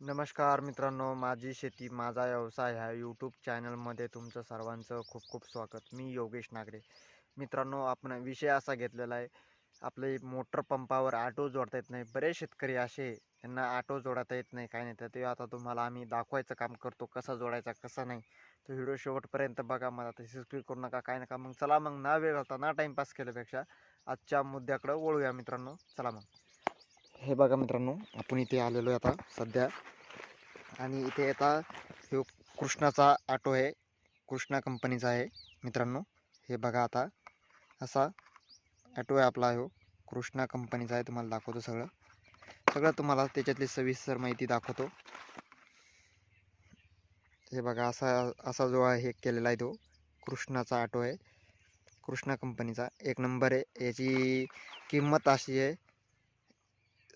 नमस्कार मित्रांनो माझी शेती माझा व्यवसाय ह्या यूट्यूब चॅनलमध्ये तुमचं सर्वांचं खूप खूप स्वागत. मी योगेश नागरे. मित्रांनो आपण विषय असा घेतलेला आहे आपले मोटर पंपावर ऑटो जोडता येत नाही. बरेच शेतकरी असे त्यांना ऑटो जोडता येत नाही काय नाही. तर ते आता तुम्हाला आम्ही दाखवायचं काम करतो कसा जोडायचा कसा नाही. तो व्हिडिओ शेवटपर्यंत बघा मला तशी स्क्रीन करू नका काय नका. मग चला मग ना वेळ घालता ना टाईमपास केल्यापेक्षा आजच्या मुद्द्याकडं वळूया मित्रांनो. चला मग. हे बघा मित्रांनो आपण इथे आलेलो आहे आता सध्या. आणि इथे आता ह्यो कृष्णाचा ऑटो आहे कृष्णा कंपनीचा आहे मित्रांनो. हे बघा आता असा ॲटो आहे आपला हो कृष्णा कंपनीचा आहे तुम्हाला दाखवतो सगळं. सगळं तुम्हाला त्याच्यातली सविस्तर माहिती दाखवतो. हे बघा असा असा जो आहे हे केलेला आहे तो कृष्णाचा ऑटो आहे कृष्णा कंपनीचा. एक नंबर आहे याची किंमत अशी आहे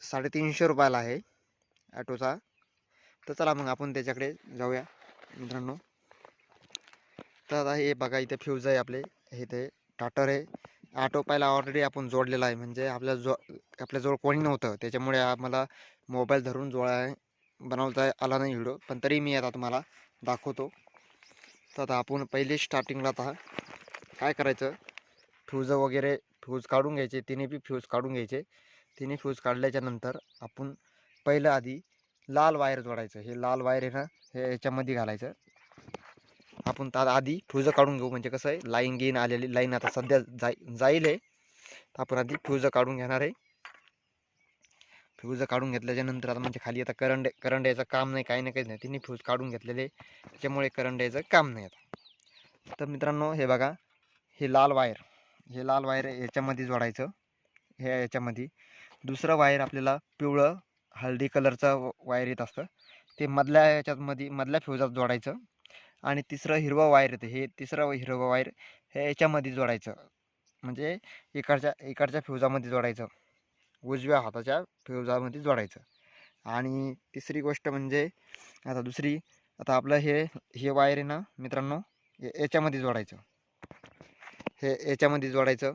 साडेतीनशे रुपयाला आहे ॲटोचा तर चला मग आपण त्याच्याकडे जाऊया मित्रांनो. तर आता हे बघा इथे फ्यूज आहे आपले. हे ते टाटर आहे. ऑटो पहिला ऑलरेडी आपण जोडलेला आहे. म्हणजे आपल्या जो आपल्याजवळ कोणी नव्हतं. त्याच्यामुळे आम्हाला मोबाईल धरून जोडा बनवता आला नाही व्हिडिओ पण तरी मी आता तुम्हाला दाखवतो. तर आता आपण पहिले स्टार्टिंगला आता काय करायचं? फ्यूज वगैरे फ्यूज काढून घ्यायचे. तिन्ही बी फ्यूज काढून घ्यायचे. तिने फ्यूज काढल्याच्यानंतर आपण पहिलं आधी लाल वायर जोडायचं. हे लाल वायर आहे ना हे याच्यामध्ये घालायचं. आपण तर आधी फ्यूज काढून घेऊ. म्हणजे कसं आहे लाईन गेन आलेली लाईन आता सध्या जाई जाईल आहे. तर आपण आधी फ्यूज काढून घेणार आहे. फ्यूज काढून घेतल्याच्या नंतर आता म्हणजे खाली आता करंट करंट यायचं काम नाही काही नाही काहीच नाही. तिने फ्यूज काढून घेतलेले त्याच्यामुळे करंट यायचं काम नाही आता. तर मित्रांनो हे बघा. हे लाल वायर हे लाल वायर याच्यामध्ये जोडायचं. हे याच्यामध्ये. दुसरं वायर आपल्याला पिवळं हळदी कलरचं वायर येत असतं. ते मधल्या याच्यातमध्ये मधल्या फ्यूजात जोडायचं. आणि तिसरं हिरवं वायर येतं. हे तिसरं हिरवं वायर हे याच्यामध्ये जोडायचं. म्हणजे इकडच्या इकडच्या फ्यूजामध्ये जोडायचं. उजव्या हाताच्या फ्यूजामध्ये जोडायचं. आणि तिसरी गोष्ट म्हणजे आता दुसरी आता आपलं हे हे वायर आहे ना मित्रांनो हे याच्यामध्ये जोडायचं. हे याच्यामध्ये जोडायचं.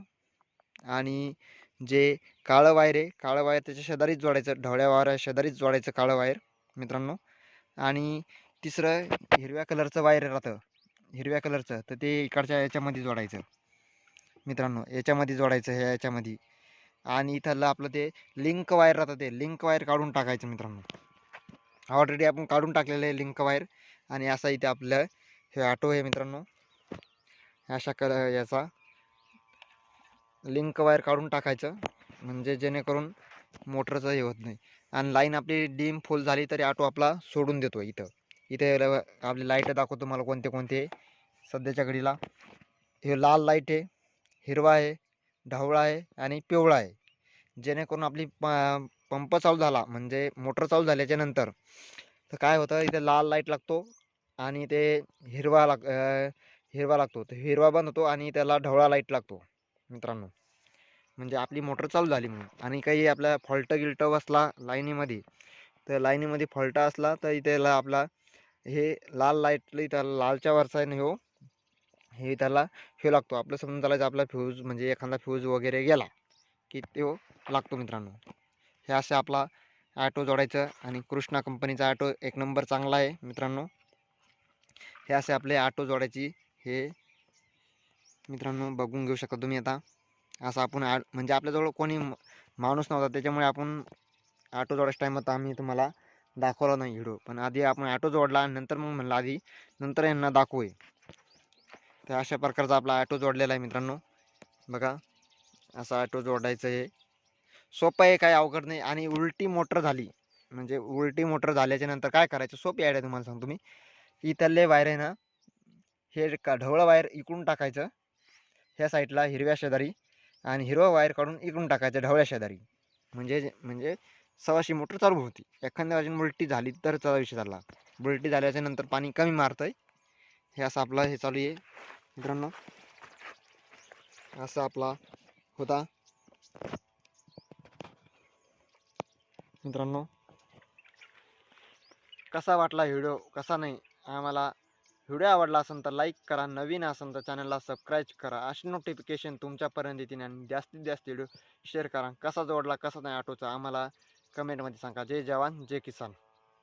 आणि जे काळं वायर आहे काळं वायर त्याच्या शेजारीच जोडायचं ढवळ्या वायर शेजारीच जोडायचं काळं वायर मित्रांनो. आणि तिसरं हिरव्या कलरचं वायर राहतं हिरव्या कलरचं तर ते इकडच्या याच्यामध्ये जोडायचं मित्रांनो. याच्यामध्ये जोडायचं ह्या याच्यामध्ये. आणि इथलं आपलं ते लिंक वायर राहतं ते लिंक वायर काढून टाकायचं मित्रांनो. ऑलरेडी आपण काढून टाकलेलं आहे लिंक वायर. आणि असा इथे आपलं हे ऑटो आहे मित्रांनो. अशा कल याचा लिंक वायर काढून टाकायचं म्हणजे जेणेकरून मोटरचं हे होत नाही. आणि लाईन आपली डीम फुल झाली तरी ऑटो आपला सोडून देतो इथं. इथे आपली लाइट दाखवतो मला कोणते कोणते सध्याच्या घडीला हे लाल लाइट आहे हिरवा आहे ढवळा आहे आणि पिवळा आहे. जेणेकरून आपली प पंप चालू झाला म्हणजे मोटर चालू झाल्याच्यानंतर तर काय होतं इथे लाल लाइट लागतो आणि ते हिरवा लाग हिरवा लागतो. तर हिरवा बंद होतो आणि त्याला ढवळा लाइट लागतो. मित्रांनो. म्हणजे आपली मोटर चालू झाली म्हणून. आणि काही आपला फॉल्ट गिल्ट बसला लाईनीमध्ये. तर लाईनीमध्ये फॉल्ट असला तर इथेला आपला हे लाल लाइट त्याला लालच्या वरचा आहे ना हो. हे. त्याला हे लागतो. आपलं समजून चालायचं आपला फ्यूज म्हणजे एखादा फ्यूज वगैरे गेला की तो लागतो मित्रांनो. हे असे आपला ॲटो जोडायचं आणि कृष्णा कंपनीचा ॲटो एक नंबर चांगला आहे मित्रांनो. हे असे आपले ऑटो जोडायची हे मित्रांनो बघून घेऊ शकता तुम्ही आता. असं आपण आ म्हणजे आपल्याजवळ कोणी माणूस नव्हता त्याच्यामुळे आपण ऑटो जोडायच्या टायमात आम्ही तुम्हाला दाखवला नाही व्हिडिओ पण आधी आपण ऑटो जोडला आणि नंतर मग म्हणलं आधी नंतर यांना दाखवू तर अशा प्रकारचा आपला ऑटो जोडलेला आहे मित्रांनो. बघा असा ऑटो जोडायचं हे सोपं आहे काय अवघड नाही. आणि उलटी मोटर झाली. म्हणजे उलटी मोटर झाल्याच्यानंतर काय करायचं? सोपी आयडिया तुम्हाला सांगतो मी. इथले वायर आहे ना हे का ढवळं वायर इकडून टाकायचं. ह्या साईडला हिरव्या शेजारी आणि हिरवं वायर काढून इकडून टाकायचं ढवळ्या शेजारी. म्हणजे म्हणजे सवाशी मोटर चालू होती. एखाद्या वाजून बुलटी झाली तर चला विषय झाला बुलटी झाल्याच्यानंतर पाणी कमी मारतं आहे हे असं आपलं हे चालू आहे. मित्रांनो असा आपला होता. मित्रांनो कसा वाटला व्हिडिओ? कसा नाही? आम्हाला व्हिडिओ आवडला असेल तर लाईक करा नवीन असेल तर चॅनलला सबस्क्राईब करा. अशी नोटिफिकेशन तुमच्यापर्यंत येतील आणि जास्तीत जास्त व्हिडिओ शेअर करा. कसा जोडला कसा नाही ऑटोचा आम्हाला कमेंटमध्ये सांगा. जय जवान जय किसान.